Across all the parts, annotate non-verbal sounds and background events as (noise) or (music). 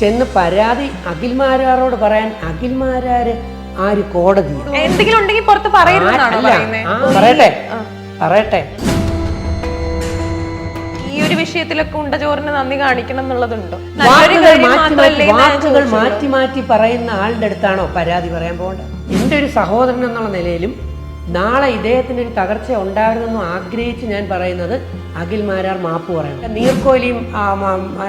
ചെന്ന് പരാതി അഖിൽമാരാരോട് പറയാൻ അഖിൽമാരാര് ആര് കോടതി എന്തെങ്കിലും ഉണ്ടെങ്കിൽ പുറത്ത് പറയട്ടെ. പറയട്ടെ. ഈ ഒരു വിഷയത്തിലൊക്കെ ഉണ്ടചോറിന് നന്ദി കാണിക്കണം എന്നുള്ളതുണ്ടോ? വാക്കുകൾ. മാറ്റി മാറ്റി പറയുന്ന ആളുടെ അടുത്താണോ പരാതി പറയാൻ പോകേണ്ടത്? എന്റെ ഒരു സഹോദരൻ എന്നുള്ള നിലയിലും നാളെ ഇദ്ദേഹത്തിന് ഒരു തകർച്ച ഉണ്ടാവരുതെന്നും ആഗ്രഹിച്ച് ഞാൻ പറയുന്നത് അഖിൽമാരാർ മാപ്പ് പറയണം. നീർക്കോലിയും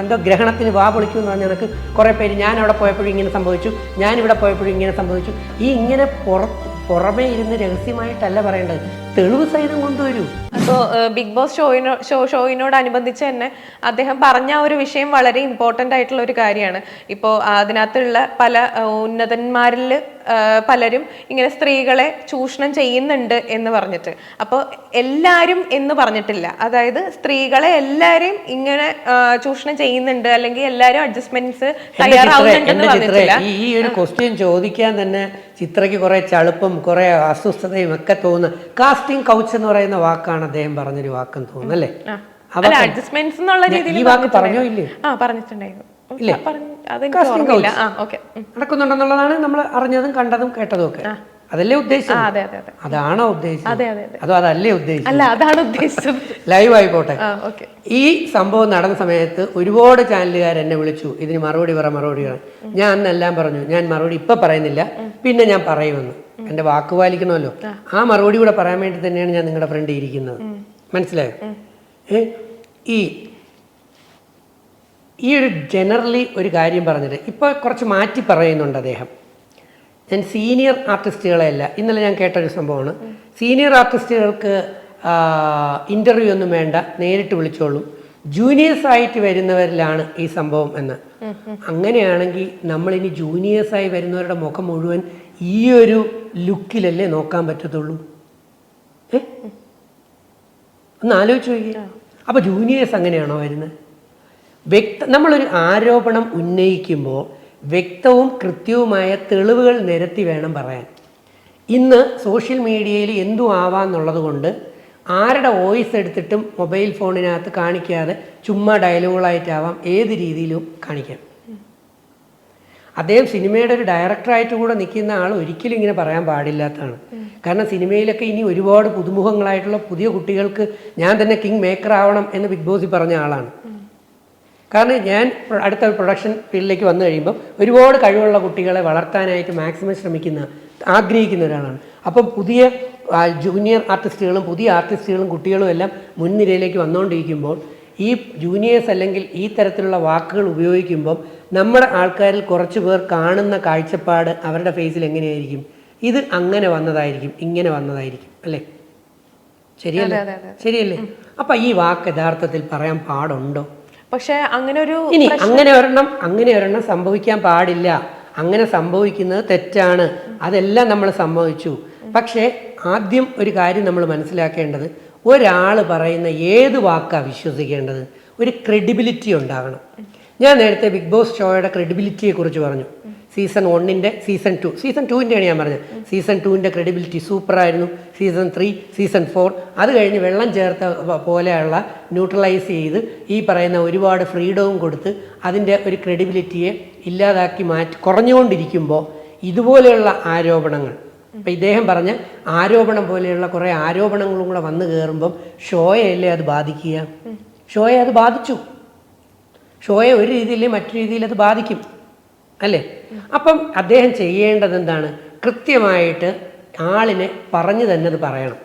എന്തോ ഗ്രഹണത്തിന് വാ പൊളിക്കും എന്ന് പറഞ്ഞ എനിക്ക് കുറേ പേര് ഞാൻ അവിടെ പോയപ്പോഴും ഇങ്ങനെ സംഭവിച്ചു ഞാൻ ഇവിടെ പോയപ്പോഴും ഇങ്ങനെ സംഭവിച്ചു. ഈ ഇങ്ങനെ പുറ പുറമേ ഇരുന്ന് രഹസ്യമായിട്ടല്ല പറയേണ്ടത്. തെളിവ് സഹിതം കൊണ്ടുവരൂ. അപ്പോൾ ബിഗ് ബോസ് ഷോയിനോ ഷോ ഷോയിനോടനുബന്ധിച്ച് തന്നെ അദ്ദേഹം പറഞ്ഞ ഒരു വിഷയം വളരെ ഇമ്പോർട്ടന്റ് ആയിട്ടുള്ള ഒരു കാര്യമാണ്. ഇപ്പോൾ അതിനകത്തുള്ള പല ഉന്നതന്മാരിൽ പലരും ഇങ്ങനെ സ്ത്രീകളെ ചൂഷണം ചെയ്യുന്നുണ്ട് എന്ന് പറഞ്ഞിട്ട്. അപ്പോൾ എല്ലാവരും എന്ന് പറഞ്ഞിട്ടില്ല. അതായത് സ്ത്രീകളെ എല്ലാവരെയും ഇങ്ങനെ ചൂഷണം ചെയ്യുന്നുണ്ട് അല്ലെങ്കിൽ എല്ലാവരും അഡ്ജസ്റ്റ്മെന്റ്സ് തയ്യാറാവുന്നുണ്ടെന്ന് പറഞ്ഞിട്ടില്ല. ഈ ഒരു ക്വസ്റ്റ്യൻ ചോദിക്കാൻ തന്നെ ചിത്രയ്ക്ക് കുറെ ചളുപ്പും കുറെ അസ്വസ്ഥതയും ഒക്കെ തോന്നുന്നു. കാസ്റ്റിംഗ് കൗച്ച് എന്ന് പറയുന്ന വാക്കാണ് അദ്ദേഹം പറഞ്ഞൊരു വാക്കെന്ന് തോന്നുന്നു അല്ലേ? അല്ല അഡ്ജസ്റ്റ്മെന്റ്സ് എന്നുള്ള രീതിയിൽ ഈ വാക്ക് പറഞ്ഞോ ഇല്ലേ? ആ പറഞ്ഞിട്ടുണ്ടായിരുന്നു. ഇല്ലേ? നടക്കുന്നുണ്ടെന്നുള്ളതാണ് നമ്മൾ അറിഞ്ഞതും കണ്ടതും കേട്ടതും ഒക്കെ. അതല്ലേ ഉദ്ദേശിച്ചത് അതെ അതെ അതെ. അതാണോ ഉദ്ദേശിച്ചത് അതെ അതെ അതെ. അതോ അതല്ലേ ഉദ്ദേശിച്ചത് അല്ല അതാണ് ഉദ്ദേശിച്ചത് ലൈവ് (laughs) ആയിക്കോട്ടെ. ഈ സംഭവം നടന്ന സമയത്ത് ഒരുപാട് ചാനലുകാർ എന്നെ വിളിച്ചു. ഇതിന് മറുപടി പറ മറുപടി പറ. ഞാൻ അന്നെല്ലാം പറഞ്ഞു. ഞാൻ മറുപടി ഇപ്പൊ പറയുന്നില്ല. പിന്നെ ഞാൻ പറയുമെന്ന്. എന്റെ വാക്ക് പാലിക്കണമല്ലോ. ആ. മറുപടി കൂടെ പറയാൻ വേണ്ടി തന്നെയാണ് ഞാൻ നിങ്ങളുടെ ഫ്രണ്ട് ഇരിക്കുന്നത്. മനസ്സിലായോ? ഈ ഈ ഒരു ജനറലി ഒരു കാര്യം പറഞ്ഞിട്ട് ഇപ്പോൾ കുറച്ച് മാറ്റി പറയുന്നുണ്ട് അദ്ദേഹം. ഞാൻ സീനിയർ ആർട്ടിസ്റ്റുകളെയല്ല ഇന്നലെ ഞാൻ കേട്ടൊരു സംഭവമാണ്. സീനിയർ ആർട്ടിസ്റ്റുകൾക്ക് ഇന്റർവ്യൂ ഒന്നും വേണ്ട നേരിട്ട് വിളിച്ചോളും. ജൂനിയേഴ്സ് ആയിട്ട് വരുന്നവരിലാണ് ഈ സംഭവം എന്ന്. അങ്ങനെയാണെങ്കിൽ നമ്മളിനി ജൂനിയേഴ്സായി വരുന്നവരുടെ മുഖം മുഴുവൻ ഈ ഒരു ലുക്കിലല്ലേ നോക്കാൻ പറ്റത്തുള്ളൂ? ഏ? ഒന്ന് ആലോചിച്ച് നോക്കിയാൽ അപ്പോൾ ജൂനിയേഴ്സ് അങ്ങനെയാണോ വരുന്നത്? വ്യക്ത നമ്മളൊരു ആരോപണം ഉന്നയിക്കുമ്പോൾ വ്യക്തവും കൃത്യവുമായ തെളിവുകൾ നിരത്തി വേണം പറയാൻ. ഇന്ന് സോഷ്യൽ മീഡിയയിൽ എന്തു ആവാന്നുള്ളത് കൊണ്ട് ആരുടെ വോയിസ് എടുത്തിട്ടും മൊബൈൽ ഫോണിനകത്ത് കാണിക്കാതെ ചുമ്മാ ഡയലോഗുകളായിട്ടാവാം ഏത് രീതിയിലും കാണിക്കാം അദ്ദേഹം സിനിമയുടെ ഒരു ഡയറക്ടറായിട്ട് കൂടെ നിൽക്കുന്ന ആൾ ഒരിക്കലും ഇങ്ങനെ പറയാൻ പാടില്ലാത്തതാണ്. കാരണം സിനിമയിലൊക്കെ ഇനി ഒരുപാട് പുതുമുഖങ്ങളായിട്ടുള്ള പുതിയ കുട്ടികൾക്ക് ഞാൻ തന്നെ കിങ് മേക്കർ ആവണം എന്ന് ബിഗ് ബോസിൽ പറഞ്ഞ ആളാണ്. കാരണം ഞാൻ അടുത്ത പ്രൊഡക്ഷൻ ഫീൽഡിലേക്ക് വന്നു കഴിയുമ്പോൾ ഒരുപാട് കഴിവുള്ള കുട്ടികളെ വളർത്താനായിട്ട് മാക്സിമം ശ്രമിക്കുന്ന ആഗ്രഹിക്കുന്ന ഒരാളാണ്. അപ്പം പുതിയ ജൂനിയർ ആർട്ടിസ്റ്റുകളും പുതിയ ആർട്ടിസ്റ്റുകളും കുട്ടികളും എല്ലാം മുൻനിരയിലേക്ക് വന്നുകൊണ്ടിരിക്കുമ്പോൾ ഈ ജൂനിയേഴ്സ് അല്ലെങ്കിൽ ഈ തരത്തിലുള്ള വാക്കുകൾ ഉപയോഗിക്കുമ്പം നമ്മുടെ ആൾക്കാരിൽ കുറച്ച് പേർ കാണുന്ന കാഴ്ചപ്പാട് അവരുടെ ഫേസിൽ എങ്ങനെയായിരിക്കും? ഇത് അങ്ങനെ വന്നതായിരിക്കും ഇങ്ങനെ വന്നതായിരിക്കും അല്ലേ? ശരിയല്ലേ? ശരിയല്ലേ? അപ്പം ഈ വാക്ക് യഥാർത്ഥത്തിൽ പറയാൻ പാടുണ്ടോ? പക്ഷെ അങ്ങനെ ഒരു ഇനി അങ്ങനെ ഒരെണ്ണം അങ്ങനെ ഒരെണ്ണം സംഭവിക്കാൻ പാടില്ല. അങ്ങനെ സംഭവിക്കുന്നത് തെറ്റാണ്. അതെല്ലാം നമ്മൾ സംഭവിച്ചു പക്ഷേ ആദ്യം ഒരു കാര്യം നമ്മൾ മനസ്സിലാക്കേണ്ടത് ഒരാൾ പറയുന്ന ഏത് വാക്കാണ് വിശ്വസിക്കേണ്ടത്? ഒരു ക്രെഡിബിലിറ്റി ഉണ്ടാകണം. ഞാൻ നേരത്തെ ബിഗ് ബോസ് ഷോയുടെ ക്രെഡിബിലിറ്റിയെ കുറിച്ച് പറഞ്ഞു. സീസൺ വണ്ണിന്റെ സീസൺ ടു. സീസൺ ടുവിന്റെയാണ് ഞാൻ പറഞ്ഞത്. സീസൺ ടുവിന്റെ ക്രെഡിബിലിറ്റി സൂപ്പറായിരുന്നു. Season three season four. അത് കഴിഞ്ഞ് വെള്ളം ചേർത്ത പോലെയുള്ള ന്യൂട്രലൈസ് ചെയ്ത് ഈ പറയുന്ന ഒരുപാട് ഫ്രീഡവും കൊടുത്ത് അതിന്റെ ഒരു ക്രെഡിബിലിറ്റിയെ ഇല്ലാതാക്കി മാറ്റി കുറഞ്ഞുകൊണ്ടിരിക്കുമ്പോൾ ഇതുപോലെയുള്ള ആരോപണങ്ങൾ. ഇപ്പം ഇദ്ദേഹം പറഞ്ഞ ആരോപണം പോലെയുള്ള കുറേ ആരോപണങ്ങളും കൂടെ വന്നു കയറുമ്പം ഷോയല്ലേ അത് ബാധിക്കുക? ഷോയെ അത് ബാധിച്ചു. ഷോയെ ഒരു രീതിയിൽ മറ്റു രീതിയിൽ അത് ബാധിക്കും. അല്ലേ? അപ്പം അദ്ദേഹം ചെയ്യേണ്ടത് എന്താണ്? കൃത്യമായിട്ട് ആളിനെ പറഞ്ഞു തന്നെ അത് പറയണം.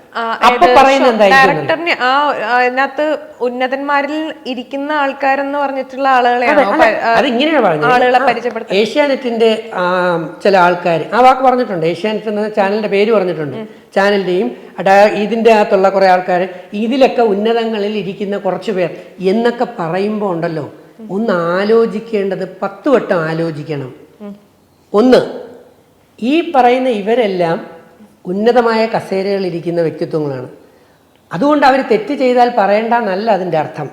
അപ്പൊ പറയുന്നത് ഡയറക്ടറിനെ ആ അതിനകത്ത് ഉന്നതന്മാരിൽ ഇരിക്കുന്ന ആൾക്കാരെന്ന് പറഞ്ഞിട്ടുള്ള ആളുകളെയാണോ? അല്ല, പ- ആ, അത് ഇങ്ങനെയാണ് ആളുകളെ പറഞ്ഞത് ഏഷ്യാനെറ്റിന്റെ ചില ആൾക്കാർ ആ വാക്ക് പറഞ്ഞിട്ടുണ്ട്. ഏഷ്യാനെറ്റ് എന്ന ചാനലിന്റെ പേര് പറഞ്ഞിട്ടുണ്ട്. ചാനലിന്റെയും ഇതിന്റെ അകത്തുള്ള കുറെ ആൾക്കാർ ഇതിലൊക്കെ ഉന്നതങ്ങളിൽ ഇരിക്കുന്ന കുറച്ച് പേർ എന്നൊക്കെ പറയുമ്പോൾ ഉണ്ടല്ലോ ഒന്ന് ആലോചിക്കേണ്ടത് പത്ത് വട്ടം ആലോചിക്കണം. ഒന്ന് ഈ പറയുന്ന ഇവരെല്ലാം ഉന്നതമായ കസേരകളിൽ ഇരിക്കുന്ന വ്യക്തിത്വങ്ങളാണ്. അതുകൊണ്ട് അവർ തെറ്റ് ചെയ്താൽ പറയേണ്ടെന്നല്ല അതിന്റെ അർത്ഥം.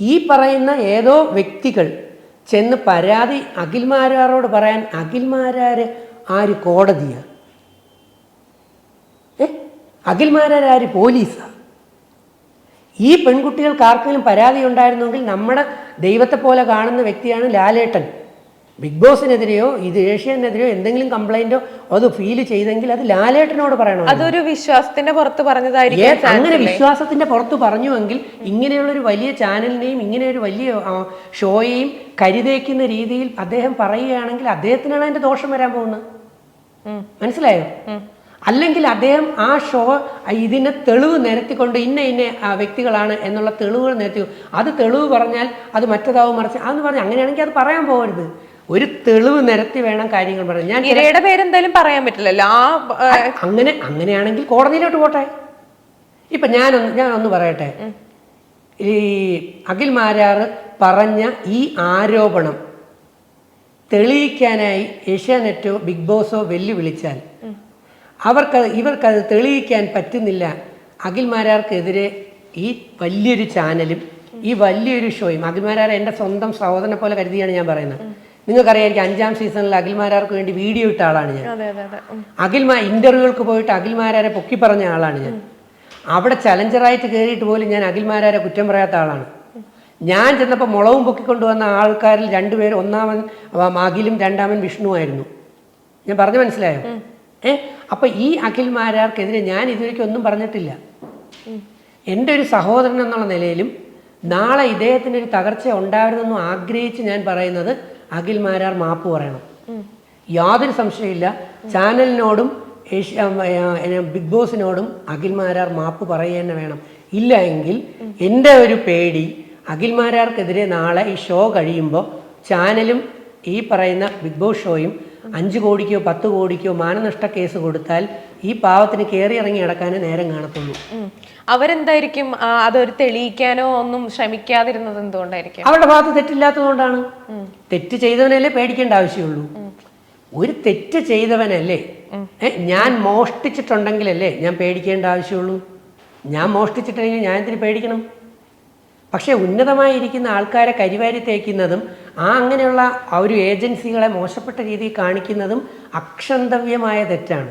ഈ പറയുന്ന ഏതോ വ്യക്തികൾ ചെന്ന് പരാതി അഖിൽമാരാരോട് പറയാൻ അഖിൽമാരാര് ആര് കോടതിയാണ് ഏ? അഖിൽമാരാര് ആര് പോലീസാ? ഈ പെൺകുട്ടികൾക്ക് ആർക്കെങ്കിലും പരാതി ഉണ്ടായിരുന്നെങ്കിൽ നമ്മുടെ ദൈവത്തെ പോലെ കാണുന്ന വ്യക്തിയാണ് ലാലേട്ടൻ. ബിഗ് ബോസിനെതിരെയോ ഇത് ഏഷ്യനെതിരെയോ എന്തെങ്കിലും കംപ്ലൈന്റോ അത് ഫീൽ ചെയ്തെങ്കിൽ അത് ലാലേട്ടനോട് പറയണം അതൊരു വിശ്വാസത്തിന്റെ പുറത്ത് പറഞ്ഞതായിരിക്കും അങ്ങനെ വിശ്വാസത്തിന്റെ പുറത്ത് പറഞ്ഞുവെങ്കിൽ ഇങ്ങനെയുള്ള ഒരു വലിയ ചാനലിനെയും ഇങ്ങനെ ഒരു വലിയ ഷോയെയും കരുതേക്കുന്ന രീതിയിൽ അദ്ദേഹം പറയുകയാണെങ്കിൽ അദ്ദേഹത്തിനാണ് അതിന്റെ ദോഷം വരാൻ പോകുന്നത്. മനസ്സിലായോ? അല്ലെങ്കിൽ അദ്ദേഹം ആ ഷോ ഇതിനെ തെളിവ് നിരത്തിക്കൊണ്ട് ഇന്ന ഇന്ന വ്യക്തികളാണ് എന്നുള്ള തെളിവുകൾ നിരത്തി. അത് തെളിവ് പറഞ്ഞാൽ അത് മറ്റേതാവും മറിച്ച്. അതെന്ന് പറഞ്ഞാൽ അങ്ങനെയാണെങ്കിൽ അത് പറയാൻ പോകരുത്. ഒരു തെളിവ് നിരത്തി വേണം കാര്യങ്ങൾ പറയാൻ. ഞാൻ ഇരയുടെ പേരെന്തായാലും പറയാൻ പറ്റില്ലല്ലോ ആ ആ, അങ്ങനെ അങ്ങനെയാണെങ്കിൽ കോടതിയിലോട്ട് പോട്ടെ. ഇപ്പൊ ഞാനൊന്ന് ഞാനൊന്ന് പറയട്ടെ. ഈ അഖിൽ മാരാർ പറഞ്ഞ ഈ ആരോപണം തെളിയിക്കാനായി ഏഷ്യാനെറ്റോ ബിഗ് ബോസോ വെല്ലുവിളിച്ചാൽ അവർക്ക് ഇവർക്കത് തെളിയിക്കാൻ പറ്റുന്നില്ല. അഖിൽമാരാർക്കെതിരെ ഈ വലിയൊരു ചാനലും ഈ വലിയൊരു ഷോയും അഖിൽമാരാർ എന്റെ സ്വന്തം സഹോദരനെ പോലെ കരുതിയാണ് ഞാൻ പറയുന്നത്. നിങ്ങൾക്കറിയാമായിരിക്കും അഞ്ചാം സീസണിൽ അഖിൽമാരാർക്ക് വേണ്ടി വീഡിയോ ഇട്ട ആളാണ് ഞാൻ. അഖിൽമാ ഇന്റർവ്യൂകൾക്ക് പോയിട്ട് അഖിൽമാരാരെ പൊക്കി പറഞ്ഞ ആളാണ് ഞാൻ. അവിടെ ചലഞ്ചറായിട്ട് കയറിയിട്ട് പോലും ഞാൻ അഖിൽമാരാരെ കുറ്റം പറയാത്ത ആളാണ്. ഞാൻ ചെന്നപ്പോൾ മുളവും പൊക്കിക്കൊണ്ടുവന്ന ആൾക്കാരിൽ രണ്ടുപേരും ഒന്നാമൻ അഖിലും രണ്ടാമൻ വിഷ്ണുവായിരുന്നു. ഞാൻ പറഞ്ഞു മനസ്സിലായോ? ഏ? അപ്പൊ ഈ അഖിൽമാരാർക്കെതിരെ ഞാൻ ഇതുവരെയ്ക്കും ഒന്നും പറഞ്ഞിട്ടില്ല. എന്റെ ഒരു സഹോദരൻ എന്നുള്ള നിലയിലും നാളെ ഇദ്ദേഹത്തിന് ഒരു തകർച്ച ഉണ്ടാവരുതെന്നും ആഗ്രഹിച്ച് ഞാൻ പറയുന്നത് അഖിൽമാരാർ മാപ്പ് പറയണം. യാതൊരു സംശയമില്ല ചാനലിനോടും ഏഷ്യ ബിഗ് ബോസിനോടും അഖിൽമാരാർ മാപ്പ് പറയുക തന്നെ വേണം. ഇല്ല എങ്കിൽ എന്റെ ഒരു പേടി അഖിൽമാരാർക്കെതിരെ നാളെ ഈ ഷോ കഴിയുമ്പോൾ ചാനലും ഈ പറയുന്ന ബിഗ് ബോസ് ഷോയും അഞ്ച് കോടിക്കോ പത്ത് കോടിക്കോ മാനനഷ്ട കേസ് കൊടുത്താൽ ഈ പാവത്തിന് കയറി ഇറങ്ങി അടക്കാനേ നേരം കാണത്തുള്ളൂ. അവരെന്തായിരിക്കും? അതൊരു തെളിയിക്കാനോ ഒന്നും ശ്രമിക്കാതിരുന്നത് എന്തുകൊണ്ടായിരിക്കും? അവരുടെ ഭാഗത്ത് തെറ്റില്ലാത്തതുകൊണ്ടാണ്. തെറ്റ് ചെയ്തവനല്ലേ പേടിക്കേണ്ട ആവശ്യമുള്ളൂ. ഒരു തെറ്റ് ചെയ്തവനല്ലേ? ഞാൻ മോഷ്ടിച്ചിട്ടുണ്ടെങ്കിലല്ലേ ഞാൻ പേടിക്കേണ്ട ആവശ്യമുള്ളൂ? ഞാൻ മോഷ്ടിച്ചിട്ടുണ്ടെങ്കിൽ ഞാൻ എന്തിനു പേടിക്കണം? പക്ഷേ ഉന്നതമായിരിക്കുന്ന ആൾക്കാരെ കരിവാരി തേക്കുന്നതും ആ അങ്ങനെയുള്ള ആ ഒരു ഏജൻസികളെ മോശപ്പെട്ട രീതിയിൽ കാണിക്കുന്നതും അക്ഷന്തവ്യമായ തെറ്റാണ്.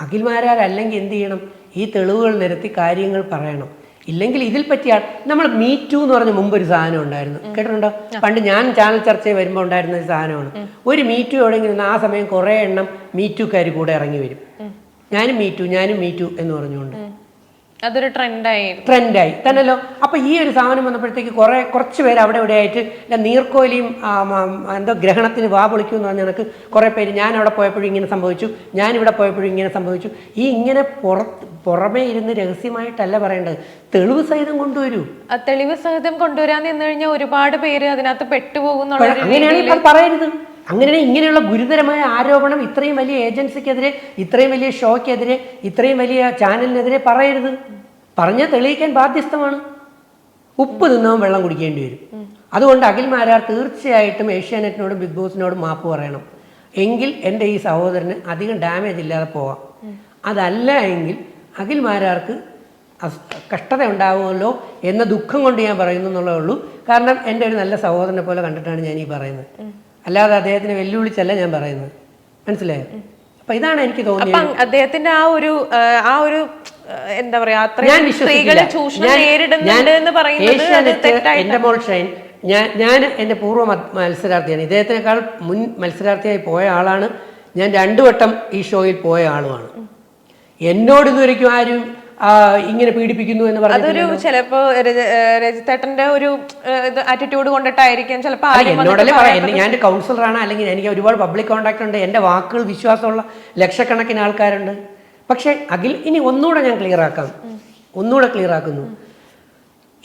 അഖിൽമാരാരല്ലെങ്കിൽ എന്ത് ചെയ്യണം? ഈ തെളിവുകൾ നിരത്തി കാര്യങ്ങൾ പറയണം. ഇല്ലെങ്കിൽ ഇതിൽ പറ്റിയ നമ്മൾ മീ ടു എന്ന് പറഞ്ഞ മുമ്പ് ഒരു സാധനം ഉണ്ടായിരുന്നു. കേട്ടിട്ടുണ്ടോ? പണ്ട് ഞാൻ ചാനൽ ചർച്ചയിൽ വരുമ്പോൾ ഉണ്ടായിരുന്ന ഒരു സാധനമാണ്. ഒരു മീ ടു എവിടെയെങ്കിലും ആ സമയം കുറേ എണ്ണം മീ ടുക്കാർ കൂടെ ഇറങ്ങി വരും. ഞാനും മീ ടു ഞാനും മീ ടു എന്ന് പറഞ്ഞുകൊണ്ട്. അതൊരു ട്രെൻഡായി ട്രെൻഡായി തന്നെയല്ലോ അപ്പൊ ഈ ഒരു സാധനം വന്നപ്പോഴത്തേക്ക് കുറെ കുറച്ച് പേര് അവിടെ ഇവിടെ ആയിട്ട് നീർക്കോലിയും എന്തോ ഗ്രഹണത്തിന് വാ പൊളിക്കും എന്ന് പറഞ്ഞ കണക്ക് കുറെ പേര് ഞാൻ അവിടെ പോയപ്പോഴും ഇങ്ങനെ സംഭവിച്ചു. ഞാൻ ഇവിടെ പോയപ്പോഴും ഇങ്ങനെ സംഭവിച്ചു. ഈ ഇങ്ങനെ പുറത്ത് പുറമേ ഇരുന്ന് രഹസ്യമായിട്ടല്ല പറയേണ്ടത്. തെളിവ് സഹിതം കൊണ്ടുവരൂ. തെളിവ് സഹിതം കൊണ്ടുവരാൻ നിന്ന് കഴിഞ്ഞാൽ ഒരുപാട് പേര് അതിനകത്ത് പെട്ടുപോകുന്നുള്ള അങ്ങനെയാണ് അങ്ങനെയാണെങ്കിൽ പറയരുത്. അങ്ങനെയാണെങ്കിൽ ഇങ്ങനെയുള്ള ഗുരുതരമായ ആരോപണം ഇത്രയും വലിയ ഏജൻസിക്കെതിരെ ഇത്രയും വലിയ ഷോയ്ക്കെതിരെ ഇത്രയും വലിയ ചാനലിനെതിരെ പറയരുത്. പറഞ്ഞ തെളിയിക്കാൻ ബാധ്യസ്ഥമാണ്. ഉപ്പ് തിന്നവൻ വെള്ളം കുടിക്കേണ്ടി വരും. അതുകൊണ്ട് അഖിൽ മാരാർ തീർച്ചയായിട്ടും ഏഷ്യാനെറ്റിനോടും ബിഗ് ബോസിനോടും മാപ്പ് പറയണം. എങ്കിൽ എന്റെ ഈ സഹോദരന് അധികം ഡാമേജ് ഇല്ലാതെ പോവാം. അതല്ല എങ്കിൽ അഖിൽ മാരാർക്ക് കഷ്ടത ഉണ്ടാവുമല്ലോ എന്ന ദുഃഖം കൊണ്ട് ഞാൻ പറയുന്നു എന്നുള്ളതേ ഉള്ളൂ. കാരണം എന്റെ ഒരു നല്ല സഹോദരനെ പോലെ കണ്ടിട്ടാണ് ഞാൻ ഈ പറയുന്നത് അല്ലാതെ അദ്ദേഹത്തിന് വെല്ലുവിളിച്ചല്ല ഞാൻ പറയുന്നത്. മനസ്സിലായോ? അപ്പൊ ഇതാണ് എനിക്ക് തോന്നിയത്. അദ്ദേഹത്തിന്റെ ആ ഒരു ആ, ഒരു എന്താ പറയാ ഞാൻ വിശ്വസിക്കില്ല. എന്റെ മോൾ ഷൈൻ ഞാൻ ഞാൻ എന്റെ പൂർവ മത്സരാർത്ഥിയാണ്. ഇദ്ദേഹത്തിനേക്കാൾ മുൻ മത്സരാർത്ഥിയായി പോയ ആളാണ്. ഞാൻ രണ്ടു വട്ടം ഈ ഷോയിൽ പോയ ആളുമാണ്. എന്നോട് ഇതുവരയ്ക്കും ആരും ഇങ്ങനെ പീഡിപ്പിക്കുന്നു എന്ന് പറഞ്ഞു അതൊരു ചിലപ്പോ രജ- രജിത്തേട്ടന്റെ ഒരു ആറ്റിറ്റ്യൂഡ് കൊണ്ടിട്ടായിരിക്കും. ചിലപ്പോ അല്ല, ആരും വന്നിട്ട് എന്നോടല്ലേ പറയാം ഞാൻ കൗൺസിലറാണ് അല്ലെങ്കിൽ എനിക്ക് ഒരുപാട് പബ്ലിക് കോണ്ടാക്ട് ഉണ്ട്. എന്റെ വാക്കുകൾ വിശ്വാസമുള്ള ലക്ഷക്കണക്കിന് ആൾക്കാരുണ്ട്. പക്ഷെ അഖിൽ ഇനി ഒന്നുകൂടെ ഞാൻ ക്ലിയർ ആക്കാം. ഒന്നുകൂടെ ക്ലിയർ ആക്കുന്നു.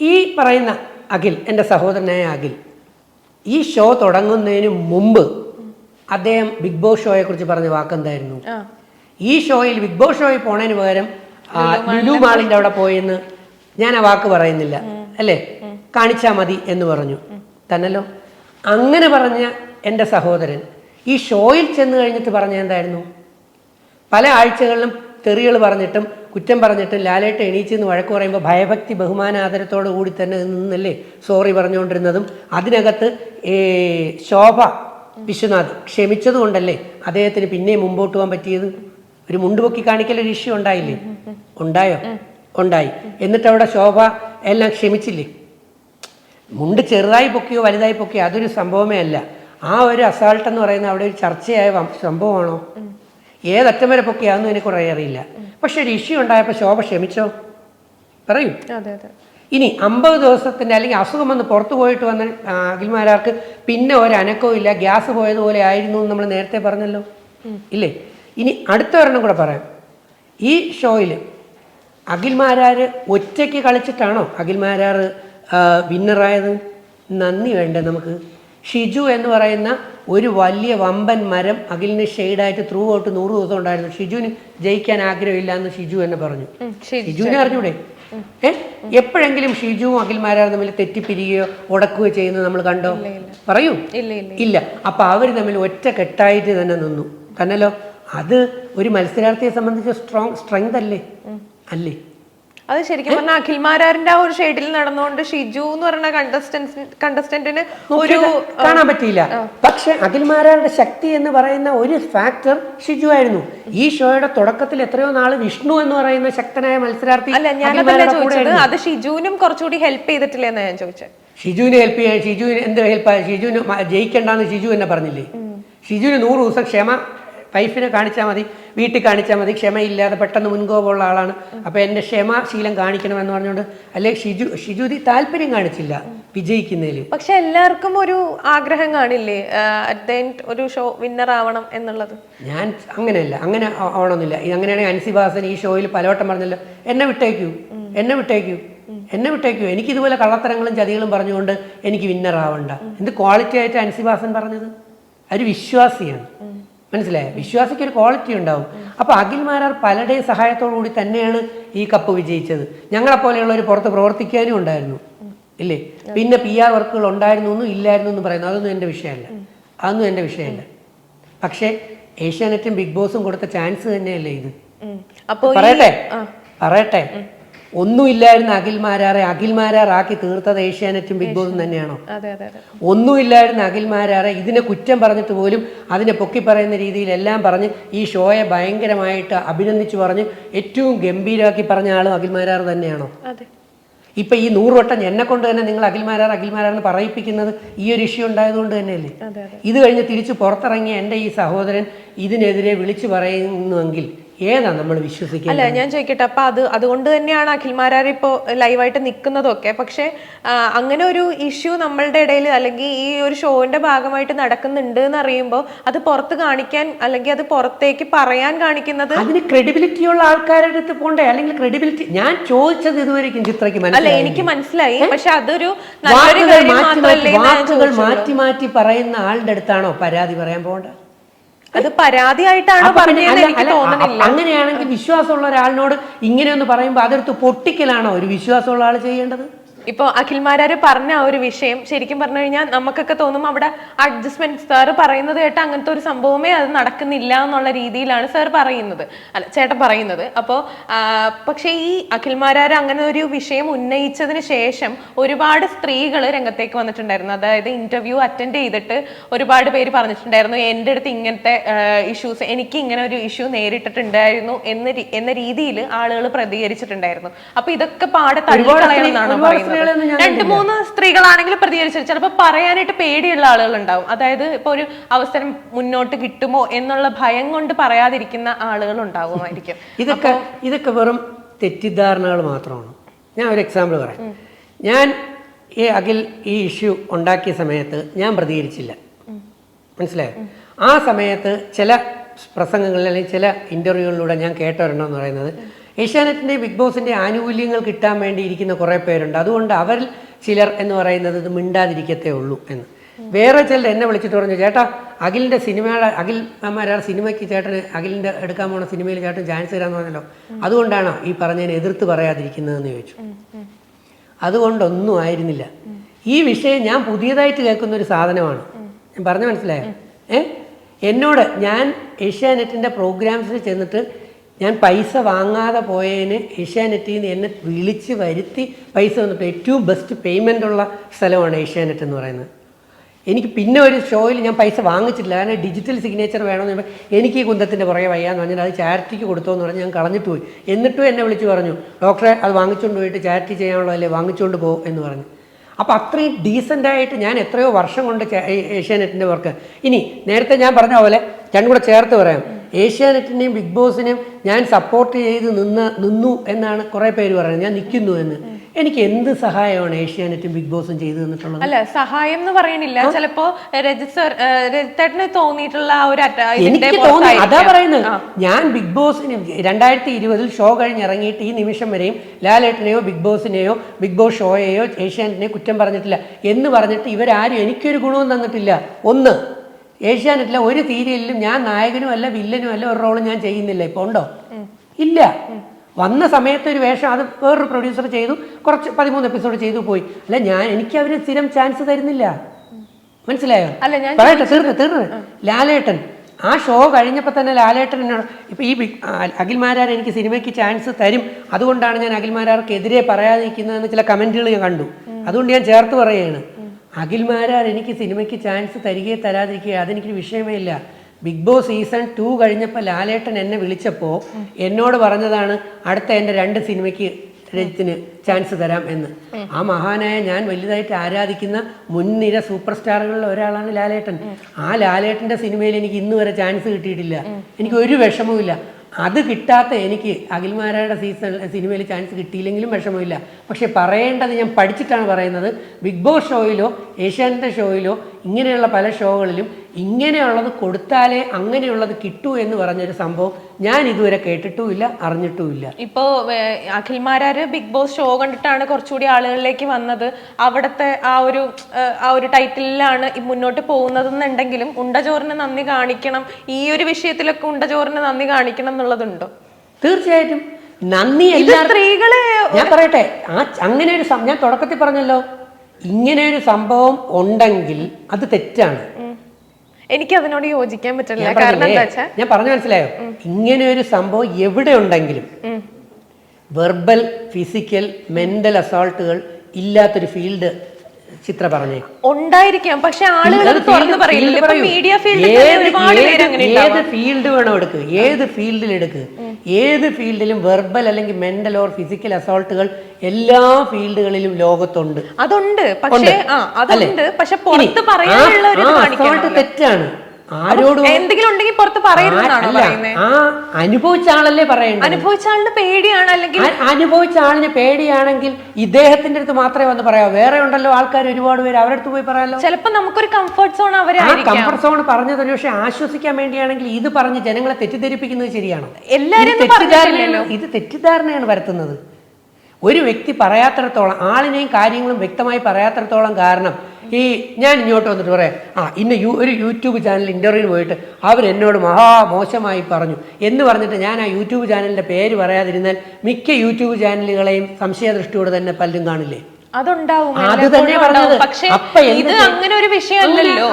ഈ പറയുന്ന അഖിൽ എന്റെ സഹോദരനായ അഖിൽ ഈ ഷോ തുടങ്ങുന്നതിന് മുമ്പ് അദ്ദേഹം ബിഗ് ബോസ് ഷോയെ കുറിച്ച് പറഞ്ഞ വാക്കെന്തായിരുന്നു. ഈ ഷോയിൽ ബിഗ് ബോസ് ഷോയിൽ പോണതിന് പകരം ലുലു മാളിന്റെ അവിടെ പോയെന്ന് ഞാൻ ആ വാക്ക് പറയുന്നില്ല അല്ലേ? കാണിച്ചാ മതി എന്ന് പറഞ്ഞു. തന്നല്ലോ. അങ്ങനെ പറഞ്ഞ എന്റെ സഹോദരൻ ഈ ഷോയിൽ ചെന്ന് കഴിഞ്ഞിട്ട് പറഞ്ഞ എന്തായിരുന്നു? പല ആഴ്ചകളിലും തെറികൾ പറഞ്ഞിട്ടും കുറ്റം പറഞ്ഞിട്ടും ലാലേട്ട് എണീച്ചെന്ന് വഴക്ക് പറയുമ്പോൾ ഭയഭക്തി ബഹുമാന ആദരത്തോടു കൂടി തന്നെ നിന്നല്ലേ സോറി പറഞ്ഞുകൊണ്ടിരുന്നതും. അതിനകത്ത് ഈ ശോഭ വിശ്വനാഥ് ക്ഷമിച്ചതുകൊണ്ടല്ലേ അദ്ദേഹത്തിന് പിന്നെ മുമ്പോട്ട് പോകാൻ പറ്റിയത്? ഒരു മുണ്ടുപൊക്കി കാണിക്കൽ ഒരു ഇഷ്യൂ ഉണ്ടായില്ലേ? ഉണ്ടായോ? ഉണ്ടായി. എന്നിട്ട് അവിടെ ശോഭ എല്ലാം ക്ഷമിച്ചില്ലേ? മുണ്ട് ചെറുതായി പൊക്കിയോ വലുതായി പൊക്കിയോ അതൊരു സംഭവമേ അല്ല. ആ ഒരു അസാൾട്ട് എന്ന് പറയുന്ന അവിടെ ഒരു ചർച്ചയായ സംഭവമാണോ? ഏതറ്റം വരെ പൊക്കിയാന്നും എനിക്ക് കുറേ അറിയില്ല. പക്ഷെ ഒരു ഇഷ്യൂ ഉണ്ടായപ്പോൾ ശോഭ ക്ഷമിച്ചോ? പറയൂ. ഇനി അമ്പത് ദിവസത്തിന്റെ അല്ലെങ്കിൽ അസുഖം വന്ന് പുറത്തു പോയിട്ട് വന്ന അഖിൽമാരാർക്ക് പിന്നെ ഒരു അനക്കവും ഇല്ല. ഗ്യാസ് പോയതുപോലെ ആയിരുന്നു എന്ന് നമ്മൾ നേരത്തെ പറഞ്ഞല്ലോ. ഇല്ലേ? ഇനി അടുത്ത ഒരെണ്ണം കൂടെ പറയാം. ഈ ഷോയിൽ അഖിൽമാരാർ ഒറ്റയ്ക്ക് കളിച്ചിട്ടാണോ? അഖിൽമാരാർ വിന്നറായത് നന്ദി വേണ്ടേ നമുക്ക്. ഷിജു എന്ന് പറയുന്ന ഒരു വലിയ വമ്പൻ മരം അഖിലിന് ഷെയ്ഡായിട്ട് ത്രൂ ഔട്ട് നൂറ് ദിവസം ഉണ്ടായിരുന്നു. ഷിജുവിന് ജയിക്കാൻ ആഗ്രഹമില്ല എന്ന് ഷിജു എന്നെ പറഞ്ഞു. ഷിജുവിനെ അറിഞ്ഞൂടെ? ഏ? എപ്പോഴെങ്കിലും ഷിജുവും അഖിൽമാരാർ തമ്മിൽ തെറ്റിപ്പിരിക്കുകയോ ഉടക്കുകയോ ചെയ്യുന്നത് നമ്മൾ കണ്ടോ? പറയൂ. ഇല്ല അപ്പൊ അവർ തമ്മിൽ ഒറ്റ കെട്ടായിട്ട് തന്നെ നിന്നു. തന്നല്ലോ? അത് ഒരു മത്സരാർത്ഥിയെ സംബന്ധിച്ച് സ്ട്രോങ് സ്ട്രെങ്ത് അല്ലേ? അല്ലേ? അത് ശരിക്കും പറഞ്ഞാൽ അഖിൽമാരാറിന്റെ ആ ഒരു ഷെയ്ഡിൽ നടന്നുകൊണ്ട് ഷിജു എന്ന് പറയുന്ന കണ്ടസ്റ്റന്റിന് ഒരു കാണാൻ പറ്റിയില്ല. പക്ഷെ അഖിൽമാരാരുടെ ശക്തി എന്ന് പറയുന്ന ഒരു ഫാക്ടർ ഷിജു ആയിരുന്നു. ഈ ഷോയുടെ തുടക്കത്തിൽ എത്രയോ നാൾ വിഷ്ണു എന്ന് പറയുന്ന ശക്തനായ മത്സരാർത്ഥി അല്ല ഞാൻ ചോദിച്ചത്. അത് ഷിജുവിനും കുറച്ചുകൂടി ഹെൽപ്പ് ചെയ്തിട്ടില്ല എന്നാ ഞാൻ ചോദിച്ചത് ഷിജുവിനെ ഹെൽപ്പ് ചെയ്യാൻ ഷിജുവിന് എന്ത് ഹെൽപ്പ് ഷിജുവിന് ജയിക്കണ്ടെന്ന് ഷിജു എന്നെ പറഞ്ഞില്ലേ? ഷിജുവിന് നൂറ് ദിവസം ക്ഷമ വൈഫിനെ കാണിച്ചാൽ മതി വീട്ടിൽ കാണിച്ചാൽ മതി ക്ഷമയില്ലാതെ പെട്ടെന്ന് മുൻകോപമുള്ള ആളാണ്. അപ്പോൾ എന്റെ ക്ഷമാശീലം കാണിക്കണമെന്ന് പറഞ്ഞുകൊണ്ട് അല്ലെ ഷിജു ഷിജുതി താല്പര്യം കാണിച്ചില്ല വിജയിക്കുന്നതിൽ പക്ഷെ എല്ലാവർക്കും ഒരു ആഗ്രഹം കാണില്ലേ ഒരു ഷോ വിന്നർ ആവണം എന്നുള്ളത്? ഞാൻ അങ്ങനെയല്ല അങ്ങനെ ആവണമെന്നില്ല. അങ്ങനെയാണെങ്കിൽ അൻസിബാസൻ ഈ ഷോയിൽ പലവട്ടം പറഞ്ഞല്ലോ എന്നെ വിട്ടേക്കൂ എന്നെ വിട്ടേക്കൂ എന്നെ വിട്ടേക്കൂ. എനിക്ക് ഇതുപോലെ കള്ളത്തരങ്ങളും ചതികളും പറഞ്ഞുകൊണ്ട് എനിക്ക് വിന്നർ ആവണ്ട. എന്ത് ക്വാളിറ്റി ആയിട്ട് അൻസിബാസൻ പറഞ്ഞത്? ഒരു വിശ്വാസിയാണ്. മനസ്സിലായോ? വിശ്വാസിക്ക് ഒരു ക്വാളിറ്റി ഉണ്ടാവും. അപ്പൊ അഖിൽമാരാർ പലരുടെയും സഹായത്തോടു കൂടി തന്നെയാണ് ഈ കപ്പ് വിജയിച്ചത്. ഞങ്ങളെ പോലെയുള്ളവർ പുറത്ത് പ്രവർത്തിക്കാനും ഉണ്ടായിരുന്നു. ഇല്ലേ? പിന്നെ പി ആർ വർക്കുകൾ ഉണ്ടായിരുന്നു എന്നും ഇല്ലായിരുന്നു എന്ന് പറയുന്നു. അതൊന്നും എന്റെ വിഷയമല്ല. അതൊന്നും എന്റെ വിഷയമല്ല. പക്ഷേ ഏഷ്യാനെറ്റും ബിഗ് ബോസും കൊടുത്ത ചാൻസ് തന്നെയല്ലേ ഇത്? പറയട്ടെ? പറയട്ടെ? ഒന്നുമില്ലായിരുന്ന അഖിൽമാരാറെ. അഖിൽമാരാറാക്കി തീർത്തത് ഏഷ്യാനെറ്റും ബിഗ് ബോസും തന്നെയാണോ? ഒന്നുമില്ലായിരുന്ന അഖിൽമാരാറെ. ഇതിനെ കുറ്റം പറഞ്ഞിട്ട് പോലും അതിനെ പൊക്കി പറയുന്ന രീതിയിലെല്ലാം പറഞ്ഞ് ഈ ഷോയെ ഭയങ്കരമായിട്ട് അഭിനന്ദിച്ചു പറഞ്ഞ് ഏറ്റവും ഗംഭീരമാക്കി പറഞ്ഞ ആളും അഖിൽമാരാർ തന്നെയാണോ? ഇപ്പൊ ഈ നൂറ് വട്ടം എന്നെ കൊണ്ട് തന്നെ നിങ്ങൾ അഖിൽമാരാർ അഖിൽമാരാർന്ന് പറയിപ്പിക്കുന്നത് ഈ ഒരു ഇഷ്യൂ ഉണ്ടായതുകൊണ്ട് തന്നെയല്ലേ? ഇത് കഴിഞ്ഞ് തിരിച്ച് പുറത്തിറങ്ങിയ എന്റെ ഈ സഹോദരൻ ഇതിനെതിരെ വിളിച്ചു പറയുന്നുവെങ്കിൽ ഏതാ നമ്മൾ വിശ്വസിക്കുന്നത് അല്ല ഞാൻ ചോദിക്കട്ടെ അപ്പൊ അത് അതുകൊണ്ട് തന്നെയാണ് അഖിൽമാരാർ ഇപ്പോൾ ലൈവായിട്ട് നിൽക്കുന്നതൊക്കെ പക്ഷെ അങ്ങനെ ഒരു ഇഷ്യൂ നമ്മളുടെ ഇടയിൽ അല്ലെങ്കിൽ ഈ ഒരു ഷോന്റെ ഭാഗമായിട്ട് നടക്കുന്നുണ്ട് എന്ന് അറിയുമ്പോൾ അത് പുറത്ത് കാണിക്കാൻ അല്ലെങ്കിൽ അത് പുറത്തേക്ക് പറയാൻ കാണിക്കുന്നത് അതിന് ക്രെഡിബിലിറ്റി ഉള്ള ആൾക്കാരുടെ അടുത്ത് പോണ്ടേ? അല്ലെങ്കിൽ ക്രെഡിബിലിറ്റി ഞാൻ ചോദിച്ചത് ഇതുവരെയും ചിത്രയ്ക്ക് അല്ല എനിക്ക് മനസ്സിലായി. പക്ഷെ അതൊരു വാക്കുകൾ മാറ്റി മാറ്റി പറയുന്ന ആളുടെ അടുത്താണോ പരാതി പറയാൻ പോകണ്ട അത് പരാതിയായിട്ടാണ് അങ്ങനെയാണെങ്കിൽ വിശ്വാസമുള്ള ഒരാളിനോട് ഇങ്ങനെയൊന്ന് പറയുമ്പോൾ അതെടുത്ത് പൊട്ടിക്കലാണോ ഒരു വിശ്വാസമുള്ള ആൾ ചെയ്യേണ്ടത്? ഇപ്പൊ അഖിൽമാരാര് പറഞ്ഞ ആ ഒരു വിഷയം ശരിക്കും പറഞ്ഞു കഴിഞ്ഞാൽ നമുക്കൊക്കെ തോന്നും അവിടെ അഡ്ജസ്റ്റ്മെന്റ് സാറ് പറയുന്നത് കേട്ട അങ്ങനത്തെ ഒരു സംഭവമേ അത് നടക്കുന്നില്ല എന്നുള്ള രീതിയിലാണ് സാർ പറയുന്നത്. അല്ല ചേട്ടൻ പറയുന്നത്. അപ്പോ പക്ഷേ ഈ അഖിൽമാരാര് അങ്ങനെ ഒരു വിഷയം ഉന്നയിച്ചതിന് ശേഷം ഒരുപാട് സ്ത്രീകൾ രംഗത്തേക്ക് വന്നിട്ടുണ്ടായിരുന്നു. അതായത് ഇന്റർവ്യൂ അറ്റൻഡ് ചെയ്തിട്ട് ഒരുപാട് പേര് പറഞ്ഞിട്ടുണ്ടായിരുന്നു എന്റെ അടുത്ത് ഇങ്ങനത്തെ ഇഷ്യൂസ് എനിക്ക് ഇങ്ങനെ ഒരു ഇഷ്യൂ നേരിട്ടിട്ടുണ്ടായിരുന്നു എന്ന എന്ന രീതിയിൽ ആളുകൾ പ്രതികരിച്ചിട്ടുണ്ടായിരുന്നു. അപ്പൊ ഇതൊക്കെ പാടെ തള്ളിക്കളയണം എന്നാണ് പറയുന്നത്? രണ്ട് മൂന്ന് സ്ത്രീകളാണെങ്കിലും പ്രതികരിച്ചത് ചിലപ്പോൾ പറയാനായിട്ട് പേടിയുള്ള ആളുകൾ ഉണ്ടാവും അതായത് ഇപ്പൊ ഒരു അവസരം മുന്നോട്ട് കിട്ടുമോ എന്നുള്ള ഭയം കൊണ്ട് പറയാതിരിക്കുന്ന ആളുകൾ ഉണ്ടാവുമായിരിക്കും ഇതൊക്കെ ഇതൊക്കെ വെറും തെറ്റിദ്ധാരണകൾ മാത്രമാണ്. ഞാൻ ഒരു എക്സാമ്പിൾ പറയാം. ഞാൻ ഈ അഖിൽ ഈ ഇഷ്യൂ ഉണ്ടാക്കിയ സമയത്ത് ഞാൻ പ്രതികരിച്ചില്ല. മനസ്സിലായോ? ആ സമയത്ത് ചില പ്രസംഗങ്ങളിൽ അല്ലെങ്കിൽ ചില ഇന്റർവ്യൂകളിലൂടെ ഞാൻ കേട്ടൊരെണ്ണം പറയുന്നത് ഏഷ്യാനെറ്റിന്റെ ബിഗ് ബോസിന്റെ ആനുകൂല്യങ്ങൾ കിട്ടാൻ വേണ്ടി ഇരിക്കുന്ന കുറേ പേരുണ്ട്. അതുകൊണ്ട് അവരിൽ ചിലർ എന്ന് പറയുന്നത് ഇത് മിണ്ടാതിരിക്കത്തേ ഉള്ളൂ എന്ന്. വേറെ ചിലർ എന്നെ വിളിച്ചിട്ട് പറഞ്ഞു ചേട്ടാ അഖിലിന്റെ സിനിമയുടെ അഖിൽ അമ്മമാരാർ സിനിമയ്ക്ക് ചേട്ടന് അഖിലിന്റെ എടുക്കാൻ പോണ സിനിമയിൽ ചേട്ടൻ ചാൻസ് തരാമെന്ന് പറഞ്ഞല്ലോ. അതുകൊണ്ടാണോ ഈ പറഞ്ഞതിനെ എതിർത്ത് പറയാതിരിക്കുന്നതെന്ന് ചോദിച്ചു. അതുകൊണ്ടൊന്നും ആയിരുന്നില്ല. ഈ വിഷയം ഞാൻ പുതിയതായിട്ട് കേൾക്കുന്ന ഒരു സാധനമാണ്. ഞാൻ പറഞ്ഞു മനസ്സിലായോ? ഏ? എന്നോട് ഞാൻ ഏഷ്യാനെറ്റിന്റെ പ്രോഗ്രാംസിൽ ചെന്നിട്ട് ഞാൻ പൈസ വാങ്ങാതെ പോയതിന് ഏഷ്യാനെറ്റിൽ നിന്ന് എന്നെ വിളിച്ച് വരുത്തി പൈസ വന്നിട്ട് ഏറ്റവും ബെസ്റ്റ് പേയ്മെന്റ് ഉള്ള സ്ഥലമാണ് ഏഷ്യാനെറ്റ് എന്ന് പറയുന്നത്. എനിക്ക് പിന്നെ ഒരു ഷോയിൽ ഞാൻ പൈസ വാങ്ങിച്ചിട്ടില്ല. കാരണം ഡിജിറ്റൽ സിഗ്നേച്ചർ വേണമെന്ന് പറയുമ്പോൾ എനിക്ക് ഈ കുന്തത്തിന്റെ പുറകെ വയ്യാന്ന് പറഞ്ഞാൽ അത് ചാരിറ്റിക്ക് കൊടുത്തോന്ന് പറഞ്ഞ് ഞാൻ കളഞ്ഞിട്ട് പോയി. എന്നിട്ടും എന്നെ വിളിച്ച് പറഞ്ഞു ഡോക്ടറെ അത് വാങ്ങിച്ചുകൊണ്ട് പോയിട്ട് ചാരിറ്റി ചെയ്യാനുള്ളതല്ലേ വാങ്ങിച്ചുകൊണ്ട് പോകും എന്ന് പറഞ്ഞു. അപ്പോൾ അത്രയും ഡീസന്റായിട്ട് ഞാൻ എത്രയോ വർഷം കൊണ്ട് ഏഷ്യാനെറ്റിന്റെ വർക്ക് ഇനി നേരത്തെ ഞാൻ പറഞ്ഞ പോലെ രണ്ടും കൂടെ ചേർത്ത് പറയാം. ഏഷ്യാനെറ്റിനെയും ബിഗ് ബോസിനെയും ഞാൻ സപ്പോർട്ട് ചെയ്ത് നിന്ന് നിന്നു എന്നാണ് കുറേ പേര് പറയുന്നത്. ഞാൻ നിൽക്കുന്നു എന്ന്. എനിക്ക് എന്ത് സഹായമാണ് ഏഷ്യാനെറ്റും ബിഗ് ബോസും ചെയ്തു തന്നിട്ടുള്ളത്? അല്ല സഹായം എന്ന് പറയണില്ല ചിലപ്പോ രജിത്തേട്ടന് തോന്നിയിട്ടുള്ള ആ ഒരു എനിക്ക് തോന്നി അതാ. പറയുന്നത്. ഞാൻ ബിഗ് ബോസിന് രണ്ടായിരത്തി ഇരുപതിൽ ഷോ കഴിഞ്ഞ് ഇറങ്ങിയിട്ട് ഈ നിമിഷം വരെയും ലാലേട്ടനെയോ ബിഗ് ബോസിനെയോ ബിഗ് ബോസ് ഷോയെയോ ഏഷ്യാനെറ്റിനെയോ കുറ്റം പറഞ്ഞിട്ടില്ല എന്ന് പറഞ്ഞിട്ട് ഇവരാരും എനിക്കൊരു ഗുണവും തന്നിട്ടില്ല. ഒന്ന് ഏഷ്യാനെറ്റിലെ ഒരു സീരിയലിലും ഞാൻ നായകനും അല്ല വില്ലനും അല്ല ഒരു റോളും ഞാൻ ചെയ്യുന്നില്ല. ഇപ്പോൾ ഉണ്ടോ? ഇല്ല. വന്ന സമയത്ത് ഒരു വേഷം അത് വേറൊരു പ്രൊഡ്യൂസർ ചെയ്തു. കുറച്ച് പതിമൂന്ന് എപ്പിസോഡ് ചെയ്തു പോയി. അല്ല ഞാൻ എനിക്ക് അവർ സ്ഥിരം ചാൻസ് തരുന്നില്ല. മനസ്സിലായോ? പറയട്ടെ തീർന്ന് തീർന്ന് ലാലേട്ടൻ. ആ ഷോ കഴിഞ്ഞപ്പോൾ തന്നെ ലാലേട്ടൻ എന്നോട് ഇപ്പൊ ഈ അഖിൽ മാരാർ അഖിൽമാരാർ എനിക്ക് സിനിമയ്ക്ക് ചാൻസ് തരും. അതുകൊണ്ടാണ് ഞാൻ അഖിൽ മാരാർക്ക് എതിരെ പറയാതിരിക്കുന്നതെന്ന് ചില കമന്റുകൾ ഞാൻ കണ്ടു. അതുകൊണ്ട് ഞാൻ ചേർത്ത് പറയുകയാണ്. അഖിൽമാരാർ എനിക്ക് സിനിമയ്ക്ക് ചാൻസ് തരികയോ തരാതിരിക്കുകയോ അതെനിക്കൊരു വിഷയമേ ഇല്ല. ബിഗ് ബോസ് സീസൺ ടു കഴിഞ്ഞപ്പോൾ ലാലേട്ടൻ എന്നെ വിളിച്ചപ്പോൾ എന്നോട് പറഞ്ഞതാണ് അടുത്ത എന്റെ രണ്ട് സിനിമയ്ക്ക് രജിത്തിന് ചാൻസ് തരാം എന്ന്. ആ മഹാനായ ഞാൻ വലുതായിട്ട് ആരാധിക്കുന്ന മുൻനിര സൂപ്പർ സ്റ്റാറുകളിൽ ഒരാളാണ് ലാലേട്ടൻ. ആ ലാലേട്ടന്റെ സിനിമയിൽ എനിക്ക് ഇന്ന് വരെ ചാൻസ് കിട്ടിയിട്ടില്ല. എനിക്ക് ഒരു വിഷമവുമില്ല. അത് കിട്ടാത്ത എനിക്ക് അഖിൽമാരായുടെ സീസൺ സിനിമയിൽ ചാൻസ് കിട്ടിയില്ലെങ്കിലും വിഷമമില്ല. പക്ഷേ പറയേണ്ടത് ഞാൻ പഠിച്ചിട്ടാണ് പറയുന്നത്. ബിഗ് ബോസ് ഷോയിലോ ഏഷ്യാനെറ്റ് ഷോയിലോ ഇങ്ങനെയുള്ള പല ഷോകളിലും ഇങ്ങനെയുള്ളത് കൊടുത്താലേ അങ്ങനെയുള്ളത് കിട്ടൂ എന്ന് പറഞ്ഞൊരു സംഭവം ഞാൻ ഇതുവരെ കേട്ടിട്ടുമില്ല അറിഞ്ഞിട്ടുമില്ല. ഇപ്പോ Akhil Marar Akhil Marar big boss show കണ്ടിട്ടാണ് കുറച്ചുകൂടി ആളുകളിലേക്ക് വന്നത്. അവിടുത്തെ ആ ഒരു ആ ഒരു ടൈറ്റിലാണ് മുന്നോട്ട് പോകുന്നതെന്നുണ്ടെങ്കിലും ഉണ്ടചോറിന് നന്ദി കാണിക്കണം ഈ ഒരു വിഷയത്തിലൊക്കെ ഉണ്ടചോറിന് നന്ദി കാണിക്കണം എന്നുള്ളതുണ്ടോ? തീർച്ചയായിട്ടും. നന്ദി എല്ലാ സ്ത്രീകളെ ഞാൻ പറയട്ടെ ആ അങ്ങനെ ഒരു ഞാൻ തുടക്കത്തിൽ പറഞ്ഞല്ലോ ഇങ്ങനെ ഒരു സംഭവം ഉണ്ടെങ്കിൽ അത് തെറ്റാണ്. എനിക്ക് അതിനോട് യോജിക്കാൻ പറ്റില്ല. ഞാൻ കാരണം എന്താ വെച്ചാൽ ഞാൻ പറഞ്ഞു മനസ്സിലായോ? ഇങ്ങനെ ഒരു സംഭവം എവിടെ ഉണ്ടെങ്കിലും വെർബൽ ഫിസിക്കൽ മെന്റൽ അസോൾട്ടുകൾ ഇല്ലാത്തൊരു ഫീൽഡ് ചിത്ര പറഞ്ഞേ ഉണ്ടായിരിക്കാം. പക്ഷെ ആളുകൾ തുറന്നു പറയില്ല. മീഡിയ ഫീൽഡിൽ ഏത് ഒരുപാട് പേര് അങ്ങനെ ഏത് ഉണ്ടാവാം. ഫീൽഡ് വേണം എടുക്കുക ഏത് ഫീൽഡിൽ എടുക്കുക ഏത് ഫീൽഡിലും വെർബൽ അല്ലെങ്കിൽ മെന്റൽ ഓർ ഫിസിക്കൽ അസോൾട്ടുകൾ എല്ലാ ഫീൽഡുകളിലും ലോകത്തുണ്ട്. അതുണ്ട്. പക്ഷേ അതുണ്ട്. പക്ഷെ പുറത്ത് പറയാനുള്ള ഒരു ഇത് അസോൾട്ട് തെറ്റാണ്. ആരോടും? എന്തെങ്കിലും ഉണ്ടെങ്കിൽ പുറത്ത് അല്ല ആ അനുഭവിച്ച ആളല്ലേ പറയണ്ടത്. അനുഭവിച്ച ആളുടെ പേടിയാണ് അല്ലെങ്കിൽ അനുഭവിച്ച ആളിന് പേടിയാണെങ്കിൽ ഇദ്ദേഹത്തിന്റെ അടുത്ത് മാത്രമേ വന്ന് പറയാവൂ. വേറെ ഉണ്ടല്ലോ ആൾക്കാർ ഒരുപാട് പേര് അവരുടെ അടുത്ത് പോയി പറയാലോ? ചിലപ്പോ നമുക്കൊരു കംഫർട്ട് സോൺ അവരായിരിക്കാം. കംഫർട്ട് സോൺ പറഞ്ഞത് ഒരു പക്ഷേ ആശ്വസിക്കാൻ വേണ്ടിയാണെങ്കിൽ ഇത് പറഞ്ഞ് ജനങ്ങളെ തെറ്റിദ്ധരിപ്പിക്കുന്നത് ശരിയാണ്. എല്ലാരും ഇത് ഇത് തെറ്റിദ്ധാരണയാണ് വരുത്തുന്നത് ഒരു വ്യക്തി പറയാത്തിടത്തോളം ആളിനെയും കാര്യങ്ങളും വ്യക്തമായി പറയാത്തിടത്തോളം കാരണം ഈ ഞാൻ ഇങ്ങോട്ട് വന്നിട്ട് പറയാം ആ ഇന്ന് യു ഒരു യൂട്യൂബ് ചാനൽ ഇന്റർവ്യൂവിന് പോയിട്ട് അവരെന്നോട് മഹാ മോശമായി പറഞ്ഞു. എന്ന് പറഞ്ഞിട്ട് ഞാൻ ആ യൂട്യൂബ് ചാനലിന്റെ പേര് പറയാതിരുന്നാൽ മിക്ക യൂട്യൂബ് ചാനലുകളെയും സംശയദൃഷ്ടിയോടെ തന്നെ പലരും കാണില്ലേ? അതുണ്ടാവും. പക്ഷേ ഇത് അങ്ങനെ ഒരു വിഷയമല്ലല്ലോ.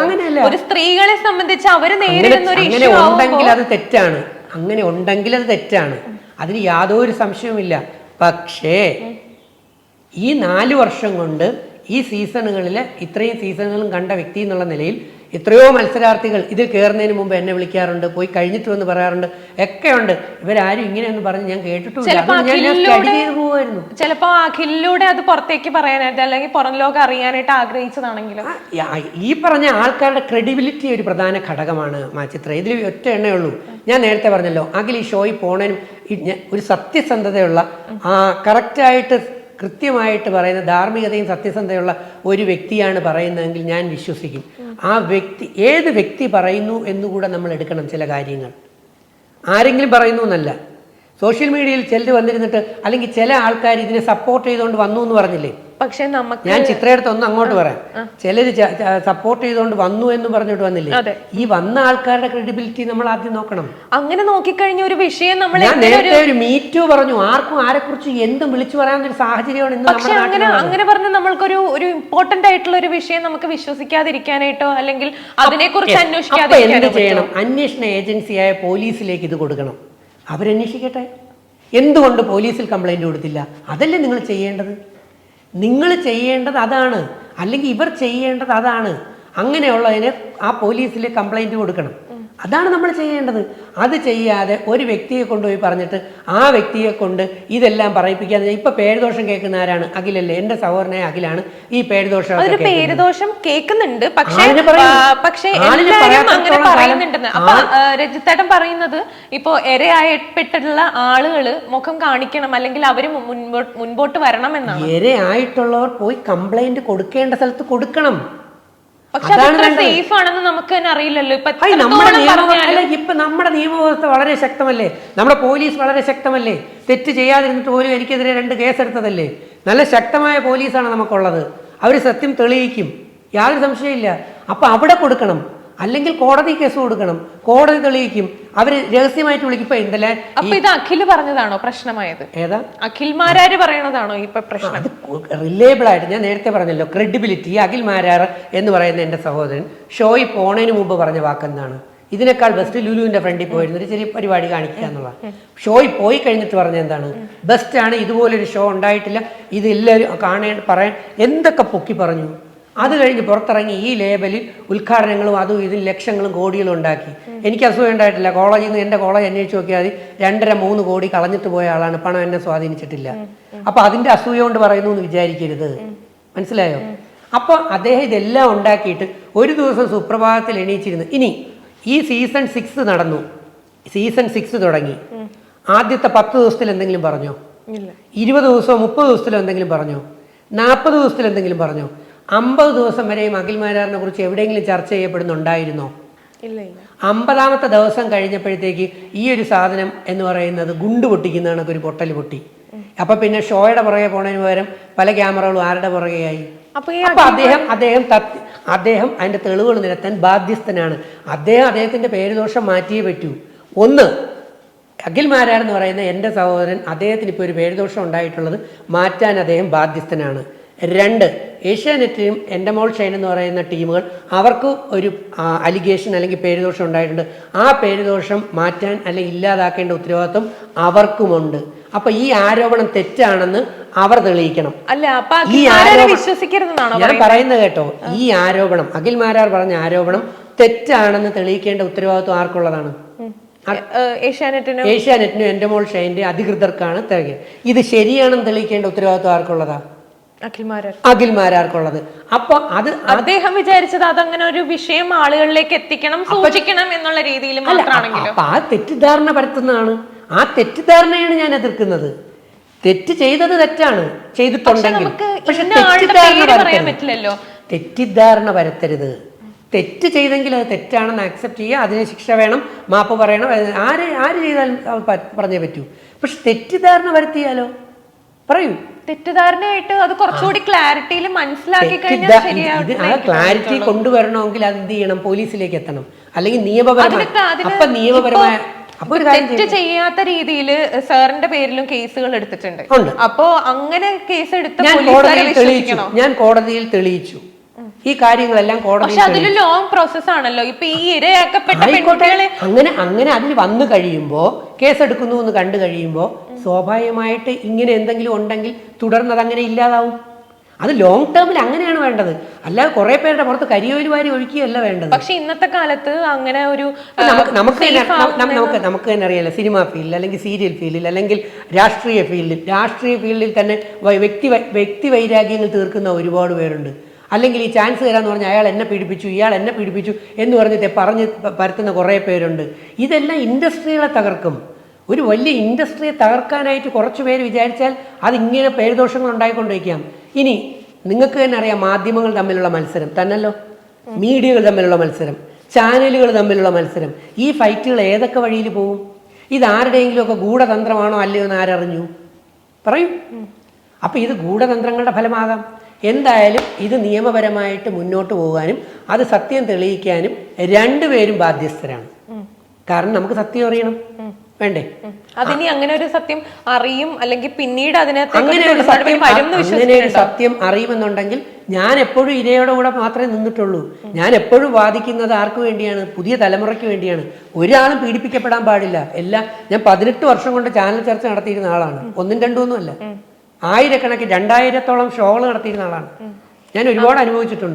ഒരു സ്ത്രീകളെ സംബന്ധിച്ച് അവർ അങ്ങനെ നേരിടുന്ന ഒരു ഇഷ്യൂ ഉണ്ടെങ്കിൽ അത് തെറ്റാണ്. അങ്ങനെ ഉണ്ടെങ്കിൽ അത് തെറ്റാണ്. അതിന് യാതൊരു സംശയവുമില്ല. പക്ഷേ ഈ നാല് വർഷം കൊണ്ട് ഈ സീസണുകളിൽ ഇത്രയും സീസണുകളും കണ്ട വ്യക്തി എന്നുള്ള നിലയിൽ എത്രയോ മത്സരാർത്ഥികൾ ഇതിൽ കയറുന്നതിന് മുമ്പ് എന്നെ വിളിക്കാറുണ്ട് പോയി കഴിഞ്ഞിട്ട് എന്ന് പറയാറുണ്ട് ഒക്കെ ഉണ്ട് ഇവരാരും ഇങ്ങനെയൊന്നും പറഞ്ഞ് ഞാൻ കേട്ടിട്ടില്ല ചിലപ്പോ അഖിലൂടെ അഖിലിലൂടെ അത് പുറത്തേക്ക് പറയാനായിട്ട് അല്ലെങ്കിൽ പുറം ലോകം അറിയാനായിട്ട് ആഗ്രഹിച്ചതാണെങ്കിലും. ഈ പറഞ്ഞ ആൾക്കാരുടെ ക്രെഡിബിലിറ്റി ഒരു പ്രധാന ഘടകമാണ് മാച്ചിത്ര. ഇതിൽ ഒറ്റ എണ്ണേ ഉള്ളൂ. ഞാൻ നേരത്തെ പറഞ്ഞല്ലോ അഖിൽ ഈ ഷോയിൽ ഞ- ഒരു സത്യസന്ധതയുള്ള ആ കറക്റ്റായിട്ട് കൃത്യമായിട്ട് പറയുന്ന ധാർമ്മികതയും സത്യസന്ധതയുള്ള ഒരു വ്യക്തിയാണ് പറയുന്നതെങ്കിൽ ഞാൻ വിശ്വസിക്കും. ആ വ്യക്തി ഏത് വ്യക്തി പറയുന്നു എന്നുകൂടെ നമ്മൾ എടുക്കണം ചില കാര്യങ്ങൾ. ആരെങ്കിലും പറയുന്നു എന്നല്ല. സോഷ്യൽ മീഡിയയിൽ ചിലർ വന്നിരുന്നിട്ട് അല്ലെങ്കിൽ ചില ആൾക്കാർ ഇതിനെ സപ്പോർട്ട് ചെയ്തുകൊണ്ട് വന്നു എന്ന് പറഞ്ഞില്ലേ? പക്ഷെ നമുക്ക് ഞാൻ ചിത്രയെടുത്ത് ഒന്ന് അങ്ങോട്ട് പറയാം. ചിലര് സപ്പോർട്ട് ചെയ്തുകൊണ്ട് വന്നു എന്ന് പറഞ്ഞിട്ട് വന്നില്ലേ? ഈ വന്ന ആൾക്കാരുടെ ക്രെഡിബിലിറ്റി നമ്മൾ ആദ്യം നോക്കണം. അങ്ങനെ നോക്കിക്കഴിഞ്ഞ ഒരു വിഷയം നമ്മൾ നേരത്തെ ഒരു മീറ്റു പറഞ്ഞു. ആർക്കും ആരെക്കുറിച്ച് എന്തും വിളിച്ചു പറയാൻ ഒരു സാഹചര്യമാണ് ഇന്ന് പക്ഷെ അങ്ങനെ അങ്ങനെ പറഞ്ഞ നമ്മൾക്കൊരു ഒരു ഇമ്പോർട്ടന്റ് ആയിട്ടുള്ള ഒരു വിഷയം നമുക്ക് വിശ്വസിക്കാതിരിക്കാനായിട്ടോ അല്ലെങ്കിൽ അതിനെക്കുറിച്ച് കുറിച്ച് എന്ത് ചെയ്യണം? അന്വേഷണ ഏജൻസിയായ പോലീസിലേക്ക് ഇത് കൊടുക്കണം. അവരന്വേഷിക്കട്ടെ. എന്തുകൊണ്ട് പോലീസിൽ കംപ്ലൈന്റ് കൊടുത്തില്ല? അതല്ലേ നിങ്ങൾ ചെയ്യേണ്ടത്? നിങ്ങൾ ചെയ്യേണ്ടത് അതാണ്. അല്ലെങ്കിൽ ഇവർ ചെയ്യേണ്ടത് അതാണ്. അങ്ങനെയുള്ളതിന് ആ പോലീസിൽ കംപ്ലൈന്റ് കൊടുക്കണം. അതാണ് നമ്മൾ ചെയ്യേണ്ടത്. അത് ചെയ്യാതെ ഒരു വ്യക്തിയെ കൊണ്ടുപോയി പറഞ്ഞിട്ട് ആ വ്യക്തിയെ കൊണ്ട് ഇതെല്ലാം പറയിപ്പിക്കാതെ ഇപ്പൊ പേരുദോഷം കേൾക്കുന്ന ആരാണ്? അഖിലല്ലേ? എന്റെ സഹോദരനായ അഖിലാണ് ഈ പേരുദോഷം പേരുദോഷം കേൾക്കുന്നുണ്ട്. പക്ഷേ പക്ഷേ അങ്ങനെ പറയുന്നുണ്ടെന്ന്. അപ്പൊ രജിത്തേട്ടൻ പറയുന്നത് ഇപ്പോ ഇരയായപ്പെട്ടിട്ടുള്ള ആളുകൾ മുഖം കാണിക്കണം അല്ലെങ്കിൽ അവർ മുൻപോട്ട് വരണം എന്നാണ്. ഇരയായിട്ടുള്ളവർ പോയി കംപ്ലൈന്റ് കൊടുക്കേണ്ട സ്ഥലത്ത് കൊടുക്കണം. പക്ഷെ. സേഫ് ആണെന്ന് നമുക്ക് തന്നെ അറിയില്ലല്ലോ. ഇപ്പൊ നമ്മുടെ എത്രത്തോളം നിയമ പറഞ്ഞാലും ഇപ്പൊ നമ്മുടെ നിയമവ്യവസ്ഥ വളരെ ശക്തമല്ലേ? നമ്മുടെ പോലീസ് വളരെ ശക്തമല്ലേ? തെറ്റ് ചെയ്യാതിരുന്നിട്ട് പോലും എനിക്കെതിരെ രണ്ട് കേസെടുത്തതല്ലേ? നല്ല ശക്തമായ പോലീസാണ് നമുക്കുള്ളത്. അവർ സത്യം തെളിയിക്കും. യാതൊരു സംശയമില്ല അപ്പൊ അവിടെ കൊടുക്കണം. അല്ലെങ്കിൽ കോടതി കേസ് കൊടുക്കണം. കോടതി തെളിയിക്കും. അവർ രഹസ്യമായിട്ട് വിളിക്കും എന്തല്ലേ അപ്പൊ ഇത് അഖിൽ പറഞ്ഞതാണോ പ്രശ്നമായത്? ഏതാ? അഖിൽമാരാര് പറയണതാണോ ഇപ്പൊ പ്രശ്നം? അത് റിലേബിൾ ആയിട്ട് ഞാൻ നേരത്തെ പറഞ്ഞല്ലോ. ക്രെഡിബിലിറ്റി അഖിൽ മാരാർ എന്ന് പറയുന്ന എന്റെ സഹോദരൻ ഷോയിൽ പോണതിന് മുമ്പ് പറഞ്ഞ വാക്കെന്താണ്? ഇതിനേക്കാൾ ബെസ്റ്റ് ലുലുവിന്റെ ഫ്രണ്ടിൽ പോയിരുന്നു. ഒരു ചെറിയ പരിപാടി കാണിക്കുക എന്നുള്ള ഷോയിൽ പോയി കഴിഞ്ഞിട്ട് പറഞ്ഞ എന്താണ്? ബെസ്റ്റ് ആണ്. ഇതുപോലൊരു ഷോ ഉണ്ടായിട്ടില്ല. ഇത് എല്ലാവരും കാണേണ്ട പറയാൻ എന്തൊക്കെ പൊക്കി പറഞ്ഞു? അത് കഴിഞ്ഞ് പുറത്തിറങ്ങി ഈ ലേബലിൽ ഉദ്ഘാടനങ്ങളും അതും ഇതും ലക്ഷങ്ങളും കോടികളും ഉണ്ടാക്കി. എനിക്ക് അസുഖം ഉണ്ടായിട്ടില്ല. കോളേജിൽ നിന്ന് എന്റെ കോളേജ് അന്വേഷിച്ച് നോക്കിയാൽ രണ്ടര മൂന്ന് കോടി കളഞ്ഞിട്ട് പോയ ആളാണ്. പണം എന്നെ സ്വാധീനിച്ചിട്ടില്ല. അപ്പൊ അതിന്റെ അസൂയ കൊണ്ട് പറയുന്നു എന്ന് വിചാരിക്കരുത്. മനസ്സിലായോ? അപ്പൊ അദ്ദേഹം ഇതെല്ലാം ഉണ്ടാക്കിയിട്ട് ഒരു ദിവസം സുപ്രഭാതത്തിൽ എണീച്ചിരുന്നു. ഇനി ഈ സീസൺ സിക്സ് നടന്നു. സീസൺ സിക്സ് തുടങ്ങി. ആദ്യത്തെ പത്ത് ദിവസത്തിൽ എന്തെങ്കിലും പറഞ്ഞോ? ഇരുപത് ദിവസമോ മുപ്പത് ദിവസത്തിലോ എന്തെങ്കിലും പറഞ്ഞോ? നാൽപ്പത് ദിവസത്തിൽ എന്തെങ്കിലും പറഞ്ഞോ? അമ്പത് ദിവസം വരെയും അഖിൽ മാരാറിനെ കുറിച്ച് എവിടെയെങ്കിലും ചർച്ച ചെയ്യപ്പെടുന്നുണ്ടായിരുന്നോ? അമ്പതാമത്തെ ദിവസം കഴിഞ്ഞപ്പോഴത്തേക്ക് ഈ ഒരു സാധനം എന്ന് പറയുന്നത് ഗുണ്ട് പൊട്ടിക്കുന്ന കണക്ക് ഒരു പൊട്ടൽ പൊട്ടി. അപ്പൊ പിന്നെ ഷോയുടെ പുറകെ പോണതിന് പകരം പല ക്യാമറകളും ആരുടെ പുറകെയായി? അപ്പൊ അദ്ദേഹം അദ്ദേഹം അദ്ദേഹം അതിന്റെ തെളിവുകൾ നിരത്താൻ ബാധ്യസ്ഥനാണ്. അദ്ദേഹം അദ്ദേഹത്തിന്റെ പേരുദോഷം മാറ്റിയേ പറ്റൂ. ഒന്ന് അഖിൽ മാരാർ എന്ന് പറയുന്ന എന്റെ സഹോദരൻ അദ്ദേഹത്തിന് ഇപ്പോൾ ഒരു പേരുദോഷം ഉണ്ടായിട്ടുള്ളത് മാറ്റാൻ അദ്ദേഹം ബാധ്യസ്ഥനാണ്. രണ്ട് ഏഷ്യാനെറ്റിനും എന്റെ മോൾ ഷൈൻ എന്ന് പറയുന്ന ടീമുകൾ അവർക്ക് ഒരു അലിഗേഷൻ അല്ലെങ്കിൽ പേരുദോഷം ഉണ്ടായിട്ടുണ്ട്. ആ പേരുദോഷം മാറ്റാൻ അല്ലെങ്കിൽ ഇല്ലാതാക്കേണ്ട ഉത്തരവാദിത്വം അവർക്കുമുണ്ട്. അപ്പൊ ഈ ആരോപണം തെറ്റാണെന്ന് അവർ തെളിയിക്കണം. അല്ല ഈ ആരോപണം- ഞാൻ പറയുന്നത്? കേട്ടോ ഈ ആരോപണം അഖിൽ മാരാർ പറഞ്ഞ ആരോപണം തെറ്റാണെന്ന് തെളിയിക്കേണ്ട ഉത്തരവാദിത്വം ആർക്കുള്ളതാണ്? ഏഷ്യാനെറ്റിന് ഏഷ്യാനെറ്റിനും എന്റെ മോൾ ഷൈന്റെ അധികൃതർക്കാണ് തെളിയ ഇത് ശരിയാണെന്ന് തെളിയിക്കേണ്ട ഉത്തരവാദിത്വം ആർക്കുള്ളതാ? അഖിൽമാരാർ. അഖിൽ മാരാർക്കുള്ളത് അപ്പൊ അത് അദ്ദേഹം വിചാരിച്ചത് അതങ്ങനെ ഒരു വിഷയം ആളുകളിലേക്ക് എത്തിക്കണം സൂചിക്കണം എന്നുള്ള രീതിയിൽ അപ്പൊ ആ തെറ്റിദ്ധാരണ പരത്തുന്നതാണ്. ആ തെറ്റിദ്ധാരണയാണ് ഞാൻ എതിർക്കുന്നത്. തെറ്റ് ചെയ്തത് തെറ്റാണ്. ചെയ്തിട്ടുണ്ടെങ്കിൽ. പക്ഷെ തെറ്റിദ്ധാരണ പേര് പരത്തരുത്. തെറ്റിദ്ധാരണ പരത്തരുത്. തെറ്റ് ചെയ്തെങ്കിൽ അത് തെറ്റാണെന്ന് ആക്സെപ്റ്റ് ചെയ്യുക. അതിന് ശിക്ഷ വേണം. മാപ്പ് പറയണം. ആര് ആര് ചെയ്താലും പറഞ്ഞേ പറ്റൂ. പക്ഷെ തെറ്റിദ്ധാരണ വരുത്തിയാലോ പറയൂ. തെറ്റിദ്ധാരണയായിട്ട് അത് കുറച്ചുകൂടി ക്ലാരിറ്റിയിൽ മനസ്സിലാക്കി കഴിഞ്ഞാൽ ഇത് ആ ക്ലാരിറ്റി കൊണ്ടുവരണമെങ്കിൽ അത് എന്ത് ചെയ്യണം? പോലീസിലേക്ക് എത്തണം. അല്ലെങ്കിൽ നിയമപരമായ അപ്പൊ നിയമപരമായ ഒരു തെറ്റ് ചെയ്യാത്ത രീതിയിൽ സാറിന്റെ പേരിലും കേസുകൾ എടുത്തിട്ടുണ്ട്. അപ്പോ അങ്ങനെ കേസ് എടുത്ത ഞാൻ കോടതിയിൽ തെളിയിച്ചു. ഞാൻ കോടതിയിൽ തെളിയിച്ചു. ഈ കാര്യങ്ങളെല്ലാം കോടതി പക്ഷെ അതൊരു ലോങ് പ്രോസസ് ആണല്ലോ. ഇപ്പൊ ഈ ഇരയാക്കപ്പെട്ട പെൺകുട്ടികളെ അങ്ങനെ അങ്ങനെ അതിൽ വന്നു കഴിയുമ്പോൾ കേസെടുക്കുന്നു എന്ന് കണ്ടു കഴിയുമ്പോൾ സ്വാഭാവികമായിട്ട് ഇങ്ങനെ എന്തെങ്കിലും ഉണ്ടെങ്കിൽ തുടർന്ന് അതങ്ങനെ ഇല്ലാതാവും. അത് ലോങ് ടേമിൽ അങ്ങനെയാണ് വേണ്ടത്. അല്ലാതെ കുറെ പേരുടെ പുറത്ത് കരിയോയിൽ വാരി ഒഴിക്കുകയല്ല വേണ്ടത്. പക്ഷെ ഇന്നത്തെ കാലത്ത് അങ്ങനെ ഒരു നമുക്ക് നമുക്ക് നമുക്ക് നമുക്ക് തന്നെ അറിയാലോ സിനിമ ഫീൽഡിൽ അല്ലെങ്കിൽ സീരിയൽ ഫീൽഡിൽ അല്ലെങ്കിൽ രാഷ്ട്രീയ ഫീൽഡിൽ രാഷ്ട്രീയ ഫീൽഡിൽ തന്നെ വ്യക്തി വ്യക്തി വൈരാഗ്യങ്ങൾ തീർക്കുന്ന ഒരുപാട് പേരുണ്ട്. അല്ലെങ്കിൽ ഈ ചാൻസ് തരാന്ന് പറഞ്ഞാൽ അയാൾ എന്നെ പീഡിപ്പിച്ചു ഇയാൾ എന്നെ പീഡിപ്പിച്ചു എന്ന് പറഞ്ഞിട്ട് പറഞ്ഞ് പരത്തുന്ന കുറേ പേരുണ്ട്. ഇതെല്ലാം ഇൻഡസ്ട്രികളെ തകർക്കും. ഒരു വലിയ ഇൻഡസ്ട്രിയെ തകർക്കാനായിട്ട് കുറച്ച് പേര് വിചാരിച്ചാൽ അതിങ്ങനെ പേരുദോഷങ്ങൾ ഉണ്ടായിക്കൊണ്ടിരിക്കാം. ഇനി നിങ്ങൾക്ക് തന്നെ അറിയാം മാധ്യമങ്ങൾ തമ്മിലുള്ള മത്സരം. തന്നല്ലോ. മീഡിയകൾ തമ്മിലുള്ള മത്സരം. ചാനലുകൾ തമ്മിലുള്ള മത്സരം. ഈ ഫൈറ്റുകൾ ഏതൊക്കെ വഴിയിൽ പോകും ഇത് ഒക്കെ ഗൂഢതന്ത്രമാണോ അല്ലയോ എന്ന് ആരറിഞ്ഞു? പറയും. അപ്പം ഇത് ഗൂഢതന്ത്രങ്ങളുടെ ഫലമാകാം. എന്തായാലും ഇത് നിയമപരമായിട്ട് മുന്നോട്ട് പോകാനും അത് സത്യം തെളിയിക്കാനും രണ്ടുപേരും ബാധ്യസ്ഥരാണ്. കാരണം നമുക്ക് സത്യം അറിയണം. വേണ്ടേ. അതിനി അങ്ങനെ ഒരു സത്യം അറിയും അല്ലെങ്കിൽ പിന്നീട് അതിനകത്ത് അങ്ങനെ ഒരു സത്യം അങ്ങനെ ഒരു സത്യം അറിയുമെന്നുണ്ടെങ്കിൽ ഞാൻ എപ്പോഴും ഇരയുടെ കൂടെ മാത്രമേ നിന്നിട്ടുള്ളൂ. ഞാൻ എപ്പോഴും വാദിക്കുന്നത് ആർക്ക് വേണ്ടിയാണ്? പുതിയ തലമുറയ്ക്ക് വേണ്ടിയാണ്. ഒരാളും പീഡിപ്പിക്കപ്പെടാൻ പാടില്ല. എല്ലാം ഞാൻ പതിനെട്ട് വർഷം കൊണ്ട് ചാനൽ ചർച്ച നടത്തിയിരുന്ന ആളാണ്. ഒന്നും രണ്ടും ഒന്നും അല്ല ആയിരക്കണക്കിന് രണ്ടായിരത്തോളം ഷോകൾ നടത്തിയിരുന്ന ആളാണ്. ഞാൻ ഒരുപാട് അനുഭവിച്ചിട്ടുണ്ട്.